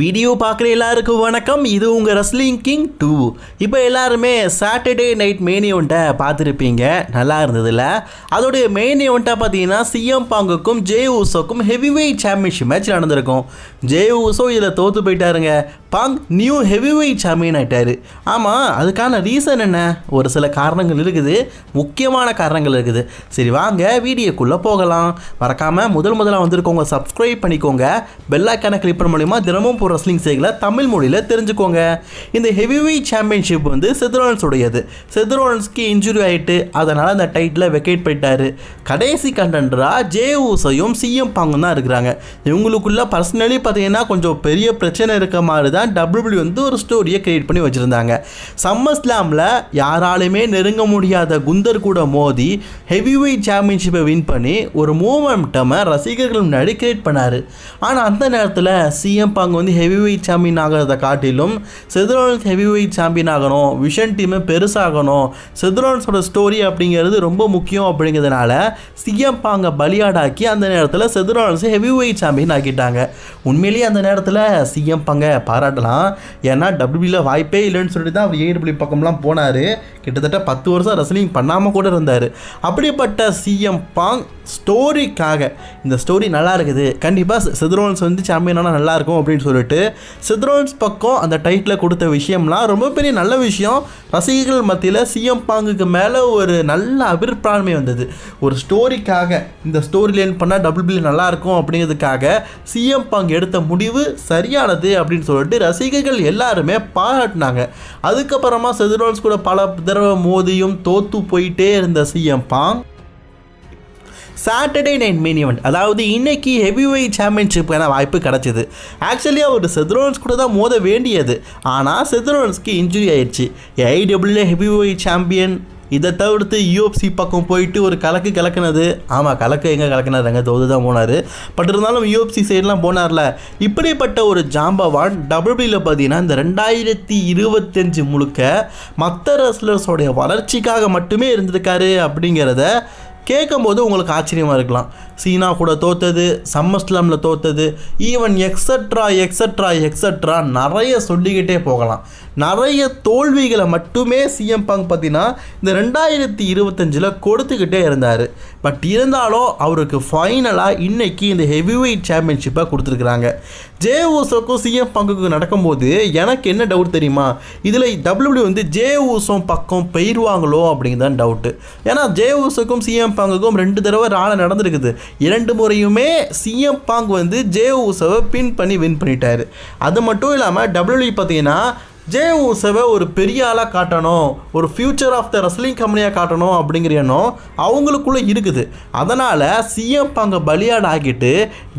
Video பார்க்குற எல்லாருக்கும் வணக்கம். இது உங்கள் ரஸ்லிங் கிங் டூ இப்போ எல்லாருமே சாட்டர்டே நைட் மெயின் ஒன்ட்டை பார்த்துருப்பீங்க. நல்லா இருந்ததுல. அதோடைய மெயின் இவெண்ட்டாக பார்த்தீங்கன்னா சிஎம் பாங்குக்கும் ஜே ஊசோக்கும் ஹெவி வெயிட் சாம்பியன்ஷிப் மேட்ச் நடந்திருக்கும். ஜே ஊசோ இதில் தோற்று போயிட்டாருங்க. பாங் நியூ ஹெவிவெயிட் சாம்பியன் ஆகிட்டாரு ஆமாம் அதுக்கான ரீசன் என்ன? ஒரு சில காரணங்கள் இருக்குது. முக்கியமான காரணங்கள் இருக்குது. சரி வாங்க வீடியோக்குள்ளே போகலாம். மறக்காமல் முதல் முதலாக வந்திருக்கவங்க சப்ஸ்கிரைப் பண்ணிக்கோங்க. பெல்லைக்கான கிளிக் பண்ண மூலிமா தினமும் போகிற ரெஸ்லிங் செய்களை தமிழ் மொழியில் தெரிஞ்சுக்கோங்க. இந்த ஹெவிவெயிட் சாம்பியன்ஷிப் வந்து செதுரோன்ஸ் உடையது. செதுரோன்ஸ்க்கு இன்ஜுரி ஆகிட்டு அதனால் அந்த டைட்டில் வெக்கேட் போயிட்டாரு. கடைசி கண்டென்டரா ஜே ஊசையும் சிஎம் பாங்கும் தான் இருக்கிறாங்க. இவங்களுக்குள்ள பர்சனலி பார்த்தீங்கன்னா கொஞ்சம் பெரிய பிரச்சனை இருக்க மாதிரி தான் டபிள்யூபிள்யூ வந்து ஒரு ஸ்டோரியை கிரியேட் பண்ணி வச்சுருந்தாங்க. சம்மர் ஸ்லாமில் யாராலுமே நெருங்க முடியாத குந்தர் கூட மோதி ஹெவி வெயிட் சாம்பியன்ஷிப்பை வின் பண்ணி ஒரு மூமெண்ட்டமை ரசிகர்கள் முன்னாடி கிரியேட் பண்ணார். ஆனால் அந்த நேரத்தில் சிஎம் பாங் வந்து ஹெவி வெயிட் சாம்பியன் ஆகிறத காட்டிலும் செதுரோன்ஸ் ஹெவி வெயிட் சாம்பியன் ஆகணும் விஷன் டீமை பெருசாகணும் செதுரோன்ஸோட ஸ்டோரி அப்படிங்கிறது ரொம்ப முக்கியம் அப்படிங்கிறதுனால சிஎம் பாங்கை பலியாடாக்கி அந்த நேரத்தில் செதுரோன்ஸ் ஹெவி வெயிட் சாம்பியன் ஆக்கிட்டாங்க. உண்மையிலேயே அந்த நேரத்தில் சிஎம் பாங்க பாராட்டலாம் ஏன்னா டபிள்யூபியில் வாய்ப்பே இல்லைன்னு சொல்லிட்டு தான் அவர் ஏடபிள்யூ பக்கம்லாம் போனார். கிட்டத்தட்ட பத்து வருஷம் ரெஸ்லிங் பண்ணாமல் கூட இருந்தார். அப்படிப்பட்ட சிஎம் பாங் ஸ்டோரிக்காக இந்த ஸ்டோரி நல்லா இருக்குது. கண்டிப்பாக சித்ரோன்ஸ் வந்து சாம்பியனானா நல்லா இருக்கும் அப்படின்னு சொல்லிட்டு சித்ரோன்ஸ் பக்கம் அந்த டைட்டில் கொடுத்த விஷயம்லாம் ரொம்ப பெரிய நல்ல விஷயம். ரசிகர்கள் மத்தியில் சிஎம் பாங்குக்கு மேலே ஒரு நல்ல அபிப்பிராயமே வந்தது. ஒரு ஸ்டோரிக்காக இந்த ஸ்டோரி லைன் பண்ணால் டபுள் பில் நல்லா இருக்கும் அப்படிங்கிறதுக்காக சிஎம் பாங் எடுத்த முடிவு சரியானது அப்படின்னு சொல்லிட்டு ரசிகர்கள் எல்லாருமே பாராட்டினாங்க. அதுக்கப்புறமா செதுரோல்ஸ் கூட பல தடவை மோதியும் தோத்து போயிட்டே இருந்த CM Punk. Saturday night main event அதாவது இன்னைக்கு ஹெவி வெயிட் சாம்பியன்ஷிப்புக்கான வாய்ப்பு கிடச்சிது. ஆக்சுவலி அவர் செத்ரோன்ஸ் கூட தான் மோத வேண்டியது. ஆனால் செத்ரோன்ஸ்க்கு இன்ஜுரி ஆயிடுச்சு. ஏஐடபிள்யூ ஹெவி வெயிட் சாம்பியன் இதை தவிர்த்து யூஎஃப்சி பக்கம் போயிட்டு ஒரு கலக்கு கலக்குனது. ஆமாம் கலக்கு எங்கே கலக்குனாருங்க? தோது தான் போனார். பட் இருந்தாலும் யூஎஃப்சி சைட்லாம் போனார்ல. இப்படிப்பட்ட ஒரு ஜாம்பவான் டபிள்யூபியில் பார்த்தீங்கன்னா இந்த ரெண்டாயிரத்தி இருபத்தஞ்சு முழுக்க மற்ற ரெஸ்லர்ஸோடைய வளர்ச்சிக்காக மட்டுமே இருந்திருக்காரு அப்படிங்கிறத கேட்கும்போது உங்களுக்கு ஆச்சரியமாக இருக்கலாம். சீனா கூட தோத்தது சம்மஸ்லாமில் தோத்தது ஈவன் எக்ஸட்ரா எக்ஸட்ரா எக்ஸட்ரா நிறைய சொல்லிக்கிட்டே போகலாம். நிறைய தோல்விகளை மட்டுமே சிஎம் பங்க் பார்த்தீங்கன்னா இந்த ரெண்டாயிரத்தி இருபத்தஞ்சில் கொடுத்துக்கிட்டே இருந்தார். பட் இருந்தாலும் அவருக்கு ஃபைனலாக இன்றைக்கி இந்த ஹெவி வெயிட் சாம்பியன்ஷிப்பை கொடுத்துருக்குறாங்க. ஜே ஊசோக்கும் சிஎம் பங்குக்கும் நடக்கும்போது எனக்கு என்ன டவுட் தெரியுமா? இதில் டபிள்யூபிள்யூ வந்து ஜே ஊசம் பக்கம் பெயர்வாங்களோ அப்படின்னு தான் டவுட்டு ஏன்னா ஜே ஊசோக்கும் சிஎம் பாங்குக்கும் ரெண்டு தடவை ராணை நடந்திருக்குது. இரண்டு முறையுமே சிஎம் பாங் வந்து ஜே ஊசோவை பின் பண்ணி வின் பண்ணிட்டார். அது மட்டும் இல்லாமல் டபிள்யூபி பார்த்தீங்கன்னா ஜே ஊசவை ஒரு பெரிய ஆளாக காட்டணும் ஒரு ஃப்யூச்சர் ஆஃப் த ரெஸ்லிங் கம்பெனியாக காட்டணும் அப்படிங்கிற எண்ணம் அவங்களுக்குள்ளே இருக்குது. அதனால் சிஎம் அங்கே பலியாட் ஆக்கிட்டு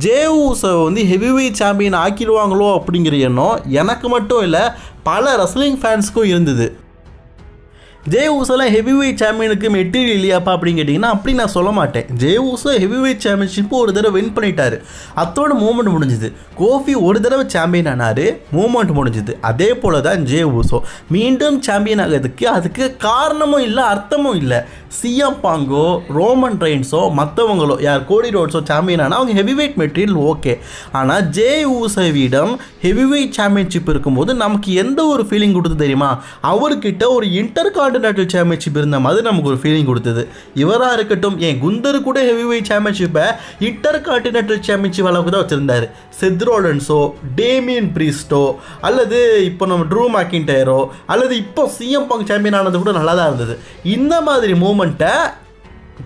ஜே ஊசவை வந்து ஹெவி சாம்பியன் ஆக்கிடுவாங்களோ அப்படிங்கிற எண்ணம் எனக்கு மட்டும் இல்லை பல ரெஸ்லிங் ஃபேன்ஸுக்கும் இருந்தது. ஜே ஊசெல்லாம் ஹெவி வெயிட் சாம்பியனுக்கு மெட்டீரியல் இல்லையாப்பா அப்படின்னு கேட்டிங்கன்னா அப்படி நான் சொல்ல மாட்டேன். J Uso heavy weight championship ஒரு தடவை வின் பண்ணிட்டார். அத்தோட மூமெண்ட் முடிஞ்சுது. கோஃபி ஒரு தடவை சாம்பியன் ஆனார். மூமெண்ட் முடிஞ்சுது. அதே போல தான் ஜே ஊசோ மீண்டும் சாம்பியன் ஆகிறதுக்கு அதுக்கு காரணமும் இல்லை அர்த்தமும் இல்லை. சிஎம் பாங்கோ ரோமன் ரெயின்ஸோ மற்றவங்களோ யார் கோடி ரோட்ஸோ சாம்பியன் ஆனால் அவங்க ஹெவி வெயிட் மெட்டீரியல் ஓகே ஆனால் ஜே ஊசவிடம் ஹெவி வெயிட் சாம்பியன்ஷிப் இருக்கும்போது நமக்கு எந்த ஒரு ஃபீலிங் கொடுத்து தெரியுமா? அவர்கிட்ட ஒரு இன்டர் கான்டினென்டல் சாம்பியன்ஷிப் இருந்த மாதிரி நமக்கு ஒரு ஃபீலிங் கொடுத்தது. இவராக இருக்கட்டும் என் குந்தர் கூட ஹெவி வெயிட் சாம்பியன்ஷிப்பை இன்டர் கான்டினென்டல் சாம்பியன்ஷிப் அளவுக்கு தான் வச்சுருந்தார். செத்ரோலன்ஸோ டேமியன் பிரீஸ்டோ அல்லது இப்போ நம்ம ட்ரூ மேக்கின்டயரோ அல்லது இப்போ சிஎம் பாங் சாம்பியன் ஆனது கூட நல்லா தான் இருந்தது. இந்த மாதிரி மூமெண்ட்டை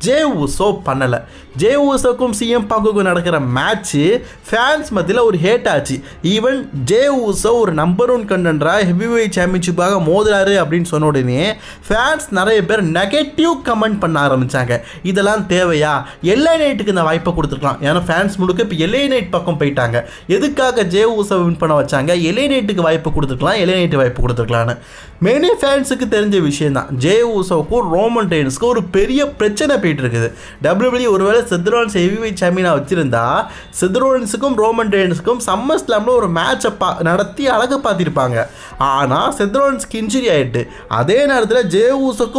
ஜே ஊசோ பண்ணலை. ஜே ஊசோக்கும் சிஎம் பங்குக்கும் நடக்கிற மேட்ச்சு ஃபேன்ஸ் மத்தியில் ஒரு ஹேட் ஆச்சு. ஈவன் ஜே ஊசோ ஒரு நம்பர் ஒன் கண்டென்டரா ஹெவிவே சாம்பியன்ஷிப்பாக மோதுறாரு அப்படின்னு சொன்ன உடனே ஃபேன்ஸ் நிறைய பேர் நெகட்டிவ் கமெண்ட் பண்ண ஆரம்பித்தாங்க இதெல்லாம் தேவையா? எல்ஐ நைட்டுக்கு இந்த வாய்ப்பை கொடுத்துருக்கலாம். ஏன்னா ஃபேன்ஸ் முழுக்க இப்போ எல்ஐ நைட் பக்கம் போயிட்டாங்க. எதுக்காக ஜே ஊசோ வின் பண்ண வச்சாங்க? எல்ஐ நைட்டுக்கு வாய்ப்பு கொடுத்துருக்கலாம். எல்ஐ நைட்டு வாய்ப்பு கொடுத்துருக்கலான்னு மெனி ஃபேன்ஸுக்கு தெரிஞ்ச விஷயம் தான் ஜே ஊசோவுக்கும் ரோமன் ரெயின்ஸ்க்கும் ஒரு பெரிய பிரச்சனை போயிட்டு இருக்குது டபிள்யூபிள்யூ ஒருவேளை செத்ரோன்ஸ் ஹெவி சாம்பியனாக வச்சிருந்தா செத்ரோன்ஸுக்கும் ரோமன் ரெயின்ஸுக்கும் சம்மர் ஸ்லாமில் ஒரு மேட்சை பா நடத்தி அழகு பார்த்திருப்பாங்க. ஆனால் செத்ரோன்ஸ்க்கு இன்ஜுரி ஆயிட்டு அதே நேரத்தில் ஜே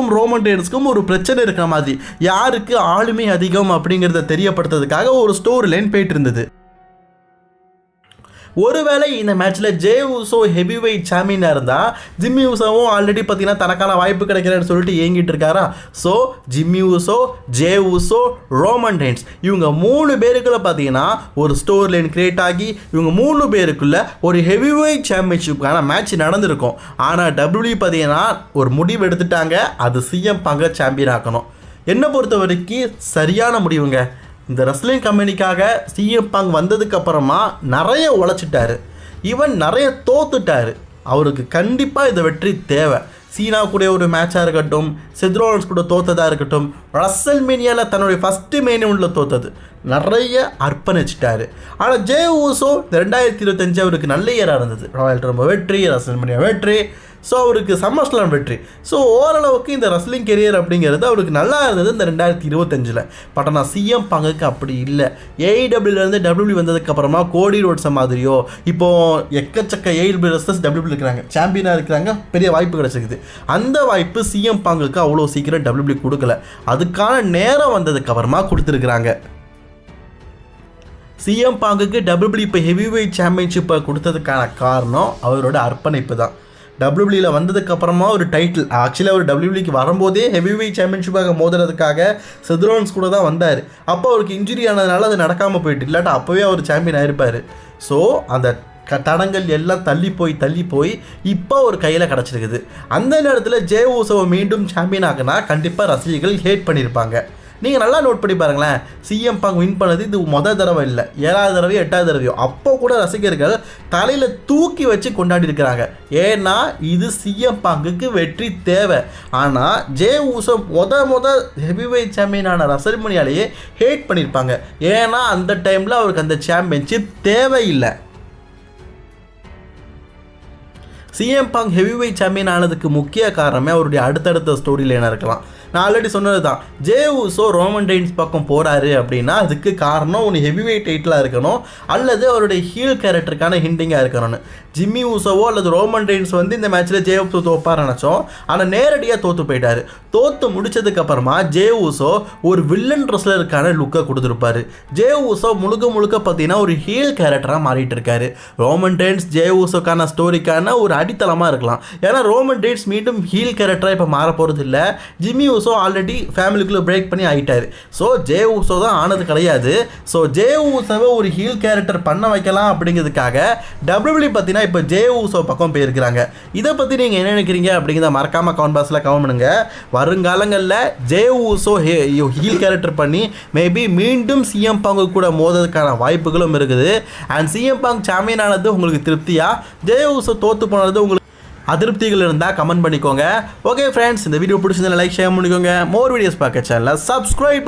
ரோமன் ரெயின்ஸுக்கும் ஒரு பிரச்சனை இருக்கிற மாதிரி யாருக்கு ஆளுமை அதிகம் அப்படிங்கிறத தெரியப்படுத்துறதுக்காக ஒரு ஸ்டோரி லைன் போயிட்டு இருந்தது ஒருவேளை இந்த மேட்ச்சில் ஜே உசோ ஹெவி வெயிட் சாம்பியனாக இருந்தால் ஜிம்மி உசோவும் ஆல்ரெடி பார்த்தீங்கன்னா தனக்கான வாய்ப்பு கிடைக்கிறேன்னு சொல்லிட்டு ஏங்கிட்டு இருக்காரா? So Jimmy Uso J Uso Roman Reigns இவங்க மூணு பேருக்குள்ள பார்த்தீங்கன்னா ஒரு ஸ்டோர் லைன் கிரியேட் ஆகி இவங்க மூணு பேருக்குள்ள ஒரு ஹெவி வெயிட் சாம்பியன்ஷிப்புக்கான மேட்ச் நடந்திருக்கும் ஆனால் டபிள்யூ பார்த்தீங்கன்னா ஒரு முடிவு எடுத்துட்டாங்க. அது சிஎம் பங்க சாம்பியன் ஆக்கணும். என்னை பொறுத்த வரைக்கும் சரியான முடிவுங்க. இந்த ரெஸ்லிங் கம்பெனிக்காக சிஎம் பங் வந்ததுக்கு அப்புறமா நிறைய உழைச்சிட்டாரு. ஈவன் நிறைய தோத்துட்டாரு. அவருக்கு கண்டிப்பாக இந்த வெற்றி தேவை. சீனா கூட ஒரு மேட்சாக இருக்கட்டும் செத்ரோலன்ஸ் கூட தோத்ததாக இருக்கட்டும் ரசல் மீனியாவில் தன்னுடைய ஃபஸ்ட்டு மேனியூனில் தோத்தது. நிறைய அர்ப்பணிச்சிட்டாரு. ஆனால் ஜே ஊசோ இந்த ரெண்டாயிரத்தி இருபத்தஞ்சு அவருக்கு நல்ல இயராக இருந்தது. ராயல் ரொம்ப வெற்றி ரசல் மீனியா வெற்றி ஸோ அவருக்கு சம்மர்ஸ்லாம் வெற்றி. ஸோ ஓரளவுக்கு இந்த ரெஸ்லிங் கெரியர் அப்படிங்கிறது அவருக்கு நல்லா இருந்தது இந்த ரெண்டாயிரத்தி இருபத்தஞ்சில். பட் ஆனால் சிஎம் பங்குக்கு அப்படி இல்லை. ஏஐடபிள்யூலேருந்து டபிள்யூ வந்ததுக்கப்புறமா கோடி ரோட்ஸை மாதிரியோ இப்போது எக்கச்சக்க ஏஐடபிள்யூ ரெஸ்டர்ஸ் டபிள்யூ இருக்கிறாங்க. சாம்பியனாக இருக்கிறாங்க. பெரிய வாய்ப்பு கிடச்சிருக்குது. அந்த வாய்ப்பு சிஎம் பங்குக்கு அவ்வளோ சீக்கிரம் டபிள்யூ கொடுக்கல. அதுக்கான நேரம் வந்ததுக்கப்புறமா கொடுத்துருக்குறாங்க. சிஎம் பாங்குக்கு டபிள்யூபிள்யூ இப்போ ஹெவி வெயிட் சாம்பியன்ஷிப்பை கொடுத்ததுக்கான காரணம் அவரோட அர்ப்பணிப்பு தான். டபிள்யூபிளியில் வந்ததுக்கு அப்புறமா ஒரு டைட்டில் ஆக்சுவலி அவர் டபிள்யூபிளிக்கு வரும்போதே ஹெவிவி சாம்பியன்ஷிப்பாக மோதுறதுக்காக செதுரோன்ஸ் கூட தான் வந்தார். அப்போ அவருக்கு இன்ஜுரி ஆனதுனால அது நடக்காமல் போயிட்டு இல்லாட்டா அப்போவே அவர் சாம்பியன் ஆயிருப்பார். ஸோ அந்த க தடங்கள் எல்லாம் தள்ளி போய் தள்ளி போய் இப்போ ஒரு கையில் கிடச்சிருக்குது. அந்த நேரத்தில் ஜே ஊசவை மீண்டும் சாம்பியன் ஆகுனா கண்டிப்பாக ரசிகர்கள் ஹேட் பண்ணியிருப்பாங்க நீங்கள் நல்லா நோட் பண்ணி பாருங்களேன். சிஎம் பாங் வின் பண்ணது இது மொதல் தடவை இல்லை. ஏழாவது தடவையோ எட்டாவது தடவையோ. அப்போ கூட ரசிகர்கள் தலையில் தூக்கி வச்சு கொண்டாடி இருக்கிறாங்க. ஏன்னா இது சிஎம் பாங்குக்கு வெற்றி தேவை. ஆனால் ஜே ஊசோ மொத மொத ஹெவி சாம்பியனான ரசல்மணியாலேயே ஹேட் பண்ணியிருப்பாங்க ஏன்னா அந்த டைமில் அவருக்கு அந்த சாம்பியன்ஷிப் தேவையில்லை. சிஎம் பாங் ஹெவி சாம்பியன் ஆனதுக்கு முக்கிய காரணமே அவருடைய அடுத்தடுத்த ஸ்டோரியில் என்ன இருக்கலாம். நான் ஆல்ரெடி சொன்னது தான் ஜே ஊசோ ரோமன் ரெயின்ஸ் பக்கம் போகிறாரு அப்படின்னா அதுக்கு காரணம் ஒன்று ஹெவி வெயிட் டைட்டிலாக இருக்கணும் அல்லது அவருடைய ஹீல் கேரக்டருக்கான ஹிண்டிங்காக இருக்கணும்னு. ஜிம்மி ஊசோவோ அல்லது ரோமன் ரெயின்ஸ் வந்து இந்த மேட்ச்சில் ஜே ஊசோ தோப்பார் நினச்சோம். ஆனால் நேரடியாக தோற்று போயிட்டார். தோற்று முடிச்சதுக்கப்புறமா ஜே ஊசோ ஒரு வில்லன் ரெஸ்லருக்கான லுக்கை கொடுத்துருப்பாரு. ஜே ஊசோ முழுக்க முழுக்க பார்த்தீங்கன்னா ஒரு ஹீல் கேரக்டராக மாறிட்டு இருக்காரு. ரோமன் ரெயின்ஸ் ஜே ஊசோக்கான ஸ்டோரிக்கான ஒரு அடித்தளமாக இருக்கலாம். ஏன்னா ரோமன் ரெயின்ஸ் மீண்டும் ஹீல் கேரக்டராக இப்போ மாற போகிறது இல்லை ஜிம்மி ஊசோ ஆல்ரெடி ஃபேமிலிக்குள்ளே பிரேக் பண்ணி ஆகிட்டார் ஸோ ஜே ஊசோ தான் ஆனது கிடையாது. ஸோ ஜே ஊசோவை ஒரு ஹீல் கேரக்டர் பண்ண வைக்கலாம் அப்படிங்கிறதுக்காக டபிள்யூபிள்யூ பார்த்தீங்கன்னா இப்போ ஜே ஊசோ பக்கம் போயிருக்கிறாங்க. இதை பற்றி நீங்கள் என்ன நினைக்கிறீங்க அப்படிங்கிறத மறக்காமல் கவுண்ட் பாக்ஸில் கமெண்ட் பண்ணுங்க. வருங்காலங்களில் J Uso hey heel character பண்ணி மேபி மீண்டும் சிஎம் பாங்கு கூட மோதுறதுக்கான வாய்ப்புகளும் இருக்குது. அண்ட் சிஎம் பாங் சாம்பியன் ஆனது உங்களுக்கு திருப்தியாக ஜே ஊசோ தோற்று போனது உங்களுக்கு அதிருப்திகள் இருந்தால் கமெண்ட் பண்ணிக்கோங்க. ஓகே ஃப்ரெண்ட்ஸ் இந்த வீடியோ பிடிச்சிருந்தா லைக் ஷேர் பண்ணிக்கோங்க மோர் வீடியோஸ் பார்க்க சேனலில் சப்ஸ்கிரைப்